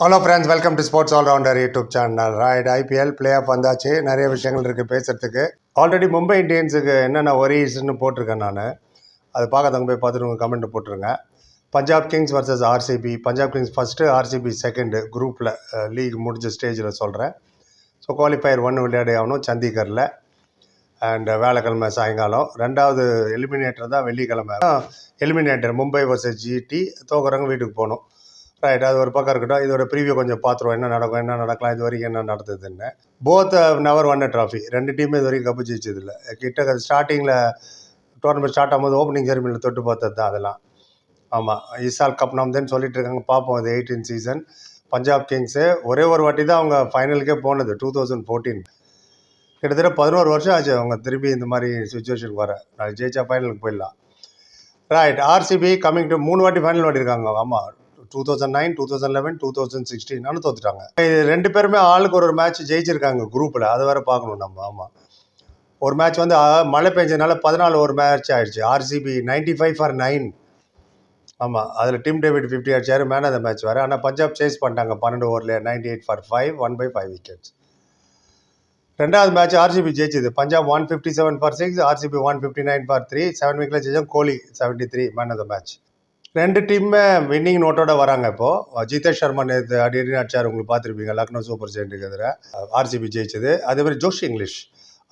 Hello friends welcome to sports allrounder YouTube channel right IPL play off வந்தாச்சு. நிறைய விஷயங்கள் இருக்குது பேசுகிறதுக்கு ஆல்ரெடி மும்பை இந்தியன்ஸுக்கு என்னென்ன ஒரீஸ்னு போட்டிருக்கேன் நான். அது பார்க்கறவங்க போய் பார்த்துட்டு உங்கள் கமெண்ட் போட்டுருங்க. Punjab Kings versus RCB Punjab Kings first RCB second குரூப்பில் லீக் முடிஞ்ச ஸ்டேஜில் சொல்கிறேன் ஸோ குவாலிஃபயர் ஒன்று விளையாடி ஆகணும் சண்டிகரில். அண்ட் வேலைக்கிழமை சாயங்காலம். ரெண்டாவது எலிமினேட்டர் தான் வெள்ளிக்கிழமை. எலிமினேட்டர் மும்பை வர்சஸ் ஜிடி தோக்குறவங்க வீட்டுக்கு போகணும். ரைட் அது ஒரு பக்கம் இருக்கட்டும். இதோட ப்ரீவியூ கொஞ்சம் பார்த்துருவோம். என்ன நடக்கும் என்ன நடக்கலாம் இது வரைக்கும் என்ன நடந்ததுன்னு. போத் நவர் ஒன் ட்ராஃபி ரெண்டு டீமே இது வரைக்கும் கப்பு ஜெயிச்சதில்ல. கிட்ட ஸ்டார்டிங்கில் டோர்னமெண்ட் ஸ்டார்ட் ஆகும்போது ஓப்பனிங் செரிமனியில் தொட்டு பார்த்தது தான் அதெல்லாம். ஆமாம் இசால் கப் நம்தேன்னு சொல்லிட்டு இருக்காங்க. பார்ப்போம் அது எயிட்டீன் சீசன் பஞ்சாப் கிங்ஸு ஒரே ஒரு வாட்டி தான் அவங்க ஃபைனலுக்கே போனது டூ தௌசண்ட் ஃபோர்டீன் கிட்டத்தட்ட பதினோரு வருஷம் ஆச்சு அவங்க திரும்பி இந்த மாதிரி சுச்சுவேஷனுக்கு வர. நாளைக்கு ஜெயிச்சா ஃபைனலுக்கு போயிடலாம். ரைட் ஆர்சிபி கம்மிங் டு மூணு வாட்டி ஃபைனல் ஓடிருக்காங்க ஆமாம் two thousand nine two thousand eleven two thousand sixteen தோத்துட்டாங்க. ரெண்டு பேருமே ஆளுக்கு ஒரு ஒரு மேட்ச் ஜெயிச்சிருக்காங்க குரூப்பில் அதை வேற பார்க்கணும் நம்ம. ஆமாம் ஒரு மேட்ச் வந்து மழை பெஞ்சதுனால பதினாலு ஒரு மேட்ச் ஆயிடுச்சு. RCB ninety five for nine ஆமாம் அதில் டீம் டேவிட் ஃபிஃப்டி அடிச்சாரு. மேன் ஆஃப் த மேட்ச் வேறு. ஆனால் பஞ்சாப் சேஸ் பண்ணிட்டாங்க. பன்னெண்டு ஓவரில் ninety eight for five one by five wickets ரெண்டாவது மேட்ச் ஆர்சிபி ஜெயிச்சது. Punjab one fifty seven for six RCB one fifty nine for three seven வீக்கில் ஜெயிச்சோம். Kohli seventy three man of the match ரெண்டு டீமுமே winning நோட்டோட வராங்க இப்போ. ஜிதேஷ் சர்மா நேற்று அடி அடி அடிச்சார் உங்களுக்கு பார்த்துருப்பீங்க. லக்னோ சூப்பர் ஜெயின்ட்டுக்கு எதிராக ஆர்சிபி ஜெயிச்சது. அதே மாதிரி ஜோஷ் இங்கிலீஷ்.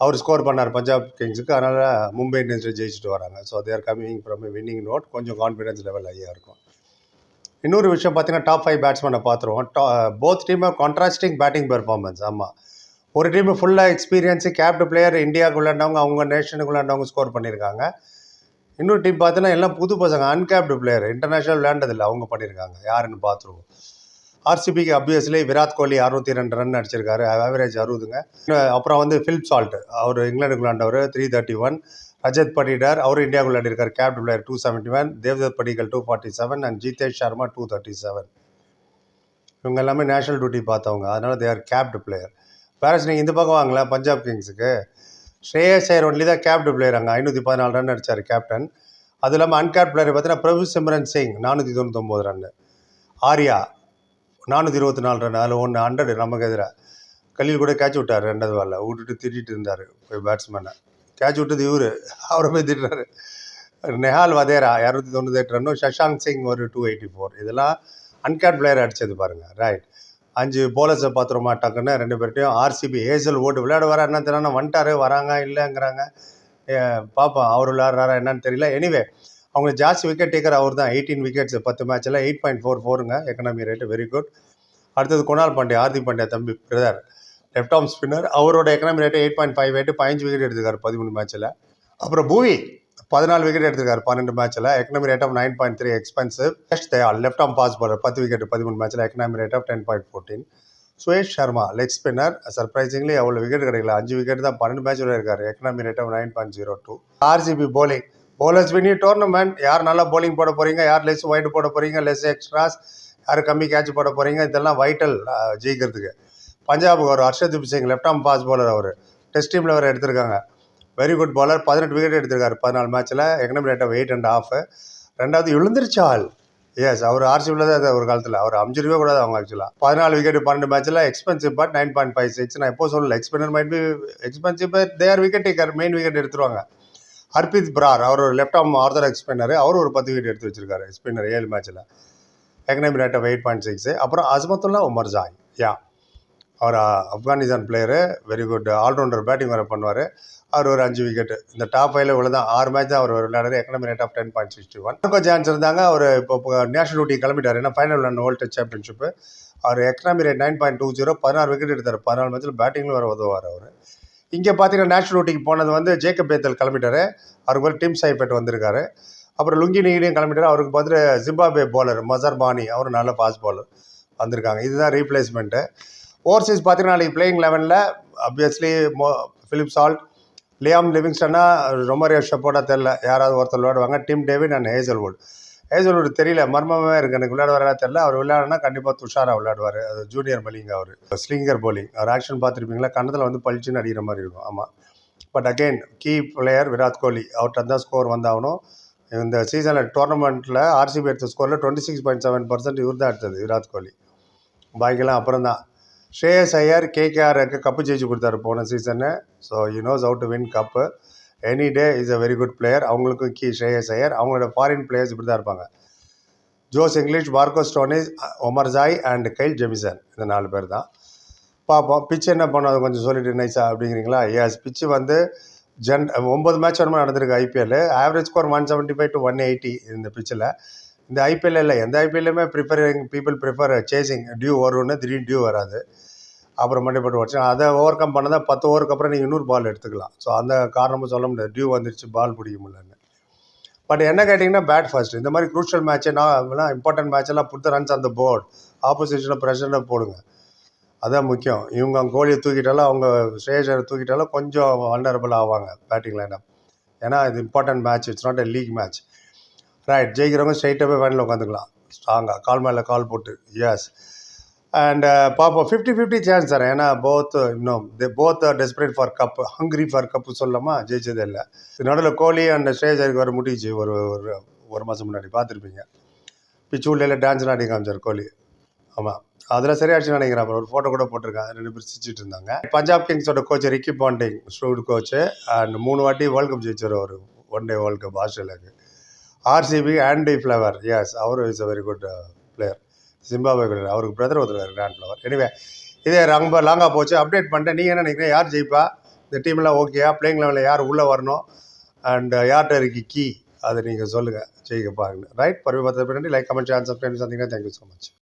அவர் ஸ்கோர் பண்ணார் பஞ்சாப் கிங்ஸுக்கு. அதனால் மும்பை இந்தியன்ஸில் ஜெயிச்சுட்டு வராங்க. So they're coming from winning note கொஞ்சம் கான்ஃபிடன்ஸ் லெவல் ஹையாக இருக்கும். இன்னொரு விஷயம் பார்த்தீங்கன்னா டாப் ஃபைவ் பேட்ஸ்மேனை பார்த்துருவோம். டா போத் டீமை கான்ட்ராஸ்டிங் பேட்டிங் பெர்ஃபார்மன்ஸ் ஆமாம் ஒரு டீம் ஃபுல்லாக எக்ஸ்பீரியன்ஸு கேப்டு பிளேயர் இந்தியாவுக்கு விளையாண்டவங்க அவங்க நேஷனுக்கு விளையாண்டவங்க ஸ்கோர் பண்ணியிருக்காங்க. இன்னொரு டீம் பார்த்தீங்கன்னா எல்லாம் புது பசங்க அன்கேப்டு பிளேயர் இன்டர்நேஷனல் விளையாண்டதில்லை. அவங்க பண்ணியிருக்காங்க. யாருன்னு பார்த்துருவோம். ஆர்சிபிக்கு அப்வியஸ்லி விராட் கோலி அறுபத்தி ரெண்டு ரன் அடிச்சிருக்காரு. ஆவரேஜ் அறுபதுங்க. அப்புறம் வந்து ஃபிலிப் சால்ட் அவர் இங்கிலாந்துக்கு விளையாண்டவர். Three thirty one Rajat Patidar. அவர் இந்தியாவுக்கு விளையாடிருக்கார். Capped player two seventy one Devdutt Padikkal two forty seven and Jitesh Sharma two thirty seven இவங்க எல்லாமே நேஷனல் டியூட்டி பார்த்தவங்க. அதனால் தே ஆர் கேப்டு பிளேயர் பேரஸ் நீங்கள் இந்த பக்கம் வாங்கல பஞ்சாப் கிங்ஸுக்கு ஸ்ரேயஸ் ஐயர் ஒன்லி தான் கேப்டு பிளேயர் அங்கே. ஐநூற்றி பதினாலு ரன் அடித்தார் கேப்டன் அது இல்லாமல் அன்கேப் பிளேயர் பார்த்தீங்கன்னா பிரபு சிம்ரன் சிங் நானூற்றி தொண்ணூத்தொம்பது ரன் ஆர்யா நானூற்றி இருபத்தி நாலு ரன் அதில் ஒன்று ஹண்ட்ரட் நமக்கு எதிராக கல்லில் கூட கேட்ச் விட்டார் ரெண்டாவது பால்ல விட்டுட்டு திட்டிட்டு இருந்தார் போய் பேட்ஸ்மேனை கேட்ச் விட்டது இவர். அவரை போய் திட்டுறாரு நெஹால் வதேரா இரநூத்தி தொண்ணூற்றி எட்டு ரன்னும் சஷாங்க் சிங் ஒரு டூ எயிட்டி ஃபோர் இதெல்லாம் அன்கேட் பிளேயர் அடித்தது பாருங்கள் ரைட் அஞ்சு போலர்ஸை பார்த்துருமா டக்குன்னு ரெண்டு பேர்ட்டையும் ஆர்சிபி ஏசல் ஓட்டு விளையாட வர என்ன தெரியல வந்துட்டாரு வராங்க இல்லைங்கிறாங்க. பார்ப்போம் அவர் விளையாடுறாரா என்னன்னு தெரியல. எனிவே அவங்க ஜாஸ்தி விக்கெட் டேக்கர் அவர் தான் எயிட்டீன் விக்கெட்ஸ் பத்து மேட்ச்சில் எயிட் பாயிண்ட் ஃபோர் ஃபோருங்க எக்கனாமி ரேட்டு வெரி குட் அடுத்தது குணால் பாண்டே ஹார்திக் பாண்டியா தம்பி பிரதர் லெஃப்ட் ஆர்ம் ஸ்பின்னர் அவரோட economy rate eight point five eight பதினஞ்சு விக்கெட் எடுத்துக்காரு பதிமூணு மேட்ச்சில் அப்புறம் பூவி. பதினாலு விக்கெட் எடுத்திருக்காரு பன்னெண்டு மேட்ச்சில் economy rate of nine point three expensive just Dayal left arm pace bowler பத்து விக்கெட் பதிமூணு மேட்ச்சில் economy rate of ten point fourteen Suyash Sharma leg spinner surprisingly அவ்வளோ விக்கெட் கிடைக்கல. அஞ்சு விக்கெட் தான் பன்னெண்டு மேட்ச் இருக்காரு. Economy rate of nine point zero two RCB bowling bowlers Vini tournament யார் நல்லா போலிங் போட போகிறீங்க யார் லெஸ் ஒயிட் போட போகிறீங்க லெஸ் எக்ஸ்ட்ராஸ் யார் கம்மி கேட்ச் போட போகிறீங்க இதெல்லாம் வைட்டல் ஜெயிக்கிறதுக்கு. பஞ்சாபுக்கு ஒரு Arshdeep Singh left arm pace bowler அவர். டெஸ்ட் டீமில் அவர் எடுத்திருக்காங்க. வெரி குட் பாலர் பதினெட்டு விக்கெட் எடுத்திருக்காரு. பதினாலு மேட்ச்சில் economy rate of eight and of ரெண்டாவது எழுந்திருச்சால் எஸ் அவர் ஆர்சிபியில் தான் ஒரு காலத்தில். அவர் அமிச்சிருக்கவே கூடாது அவங்க ஆக்சுவலாக பதினாலு விக்கெட் பன்னெண்டு மேட்ச்சில் expensive but nine point five six நான் எப்போ சொல்லல expender might be expensive but they're wicket taker main wicket எடுத்துருவாங்க. ஹர்பித் பிரார் அவர் ஒரு லெஃப்ட் ஆர்ம் ஆர்த்தடாக்ஸ் ஸ்பின்னர் அவர் ஒரு பத்து விக்கெட் எடுத்து வச்சிருக்காரு ஸ்பின்னர் ஏழு மேட்ச்சில் economy rate of eight point six அப்புறம் அஸ்மத்துல்லா உமர் ஜாய். யா அவர் Afghanistan player very good allrounder batting வர பண்ணுவார். அவர் ஒரு அஞ்சு விக்கெட் இந்த டாப் ஃபைவ்ல இவ்வளோ தான் ஆறு மேட்ச் தான் அவர் விளையாடுறாரு. Economy rate of ten point sixty one கொஞ்சம் சான்ஸ் இருந்தாங்க. அவர் இப்போ நேஷனல் டூட்டி கிளம்பிட்டார். ஏன்னா ஃபைனல் விளாண்டு வேர்ல்டு சாம்பியன்ஷிப்பு அவர் economy rate nine point two zero பதினாறு விக்கெட் எடுத்தார். பதினாலு மேட்ச்சில் பேட்டிங்கில் வர உதவார் அவர். இங்கே பார்த்தீங்கன்னா நேஷனல் டியூட்டிக்கு போனது வந்து ஜேக்கப் பேத்தல் கிளம்பிட்டார். அவருக்கு ஒரு டீம் சாய்பேட் வந்திருக்காரு. அப்புறம் லுங்கி நீடியும் கிளம்பிட்டார். அவருக்கு பதில் ஜிம்பாபே பாலர் மசர் பானி அவரும் நல்ல ஃபாஸ்ட் பாலர் வந்திருக்காங்க. இதுதான் ரீப்ளேஸ்மெண்ட்டு ஓவர்சீஸ் பார்த்தீங்கன்னா நாளைக்கு பிளேயிங் லெவனில் அப்வியஸ்லி மோ ஃபிலிப் சால்ட் லியாம் லிவிங்ஸ்டனா ரொமரியோ ஷப்போட்டா தெரில யாராவது ஒருத்தர் விளையாடுவாங்க. Team David and Hazlewood. Hazlewood தெரியல. மர்மமே இருக்குது எனக்கு விளையாடுவாரா தெரில அவர் விளையாடுனா கண்டிப்பாக துஷாராக விளையாடுவார். அது ஜூனியர் மலிங்க அவர். Slinger bowling. அவர் ஆக்ஷன் பார்த்துருப்பீங்களா? கண்ணத்தில் வந்து பளிச்சுன்னு அடிக்கிற மாதிரி இருக்கும். ஆமாம் but again key player Virat Kohli. அவர்கிட்ட தான் ஸ்கோர் வந்தாகணும். இந்த சீசனில் டோர்னமெண்ட்டில் ஆர்சிபி எடுத்த ஸ்கோரில் twenty six point seven percent இவர் தான் எடுத்தது. விராட் கோலி. பாக்கிலாம் அப்புறம் தான் ஸ்ரேயஸ் ஐயர் கேகேஆருக்கு கப்பு ஜெயிச்சு கொடுத்தாரு போன season so you knows out to win cup any day is a very good player அவங்களுக்கும் கீ ஸ்ரேயஸ் ஐயர் அவங்களோட ஃபாரின் பிளேயர்ஸ் இப்படி தான் இருப்பாங்க. Josh Inglis Marcus Stoinis Omarzai and Kyle Jamieson இந்த நாலு பேர் தான். பார்ப்போம். பிச்சு என்ன பண்ணோம்? கொஞ்சம் சொல்லிட்டு நைஸா அப்படிங்கிறீங்களா? எஸ் பிச்சு வந்து ஜென் ஒம்பது மேட்ச் வரமா நடந்திருக்கு IPL average score one seventy five to one eighty இந்த பிச்சில் இந்த ஐபிஎல் இல்லை எந்த ஐபிஎல்லுமே preferring people prefer chasing dew வரும்னு திடீர்னு டியூ வராது. அப்புறம் மண்டிப்பட்டு வச்சு அதை ஓவர் கம் பண்ணதான் பத்து ஓவருக்கு அப்புறம் நீங்கள் இன்னொரு பால் எடுத்துக்கலாம். ஸோ அந்த காரணமும் சொல்ல முடியாது. டியூ வந்துருச்சு பால் பிடிக்க முடியலன்னு. பட் என்ன கேட்டிங்கன்னா பேட் ஃபர்ஸ்ட் இந்த மாதிரி குரூஷியல் மேட்ச்சு நான் இம்பார்ட்டன்ட் மேட்ச் எல்லாம் புத்த ரன்ஸ் அந்த போர்டு ஆப்போசிஷனில் ப்ரெஷரில் போடுங்க. அதான் முக்கியம். இவங்க அவங்க கோலியை தூக்கிட்டாலும் அவங்க ஸ்ரேஷரை தூக்கிட்டாலும் கொஞ்சம் வல்னரபிள் ஆவாங்க பேட்டிங் லைனப் ஏன்னா இது important match it's not a league match right ஜெயிக்கிறவங்க ஸ்ட்ரைட்டாகவே வேனில் உட்காந்துக்கலாம். ஸ்ட்ராங்காக கால் மேலே கால் போட்டு. எஸ் அண்ட் பார்ப்போம் ஃபிஃப்டி ஃபிஃப்டி சான்ஸ் தரேன். ஏன்னா போத் இன்னும் they both desperate for cup hungry for cup சொல்லாமா ஜெயிச்சதே இல்லை. நடுவில் கோலி அண்ட் அதுக்கு வர முடிச்சு ஒரு ஒரு ஒரு மாதம் முன்னாடி பார்த்துருப்பீங்க. பிச்சு உள்ளே டான்ஸ்லாம் ஆடி காமிச்சார் கோலி. ஆமாம் அதில் சரியாச்சு நினைக்கிறேன். அப்புறம் ஒரு ஃபோட்டோ கூட போட்டிருக்காங்க. ரெண்டு பேர் சிரிச்சிட்டு இருந்தாங்க. பஞ்சாப் கிங்ஸோட கோச் ரிக்கி பாண்டிங் ஸ்டூட் கோச்சு அண்ட் மூணு வாட்டி வேர்ல்ட் கப் ஜெயிச்சார் அவர். ஒன் டே வேர்ல்ட் கப் ஆஸ்திரேலியாவுக்கு RCB Andy Flower yes our is a very good player Zimbabwe player அவருக்கு பிரதர் ஒருத்தர் கிராண்ட் ஃப்ளவர் எனிவே இதே ரொம்ப லாங்காக போச்சு. அப்டேட் பண்ணிட்டேன் நீங்கள் என்ன நினைக்கிறீங்க யார் ஜெயிப்பா? இந்த டீம்லாம் ஓகேயா பிளேயிங் லெவலில் யார் உள்ளே வரணும்? அண்ட் uh, யார்கிட்ட இருக்கு கீ அதை நீங்கள் சொல்லுங்கள் ஜெயிக்க பாருங்க. ரைட் பருவ பின்னாடி லைக் கமெண்ட் ஷேர் சப்ஸ்கிரைப் சந்திங்கன்னா தேங்க்யூ ஸோ மச்